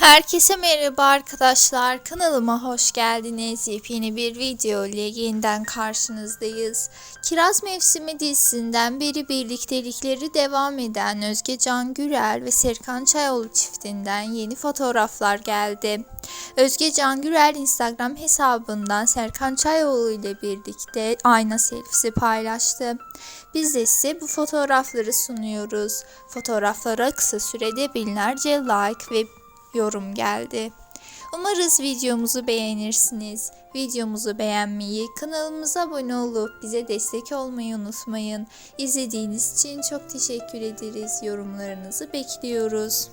Herkese merhaba arkadaşlar. Kanalıma hoş geldiniz. Yepyeni bir video ile yeniden karşınızdayız. Kiraz Mevsimi dizisinden beri birliktelikleri devam eden Özge Can Gürel ve Serkan Çayoğlu çiftinden yeni fotoğraflar geldi. Özge Can Gürel Instagram hesabından Serkan Çayoğlu ile birlikte ayna selfisi paylaştı. Biz de size bu fotoğrafları sunuyoruz. Fotoğraflara kısa sürede binlerce like ve yorum geldi. Umarız videomuzu beğenirsiniz. Videomuzu beğenmeyi, kanalımıza abone olup bize destek olmayı unutmayın. İzlediğiniz için çok teşekkür ederiz. Yorumlarınızı bekliyoruz.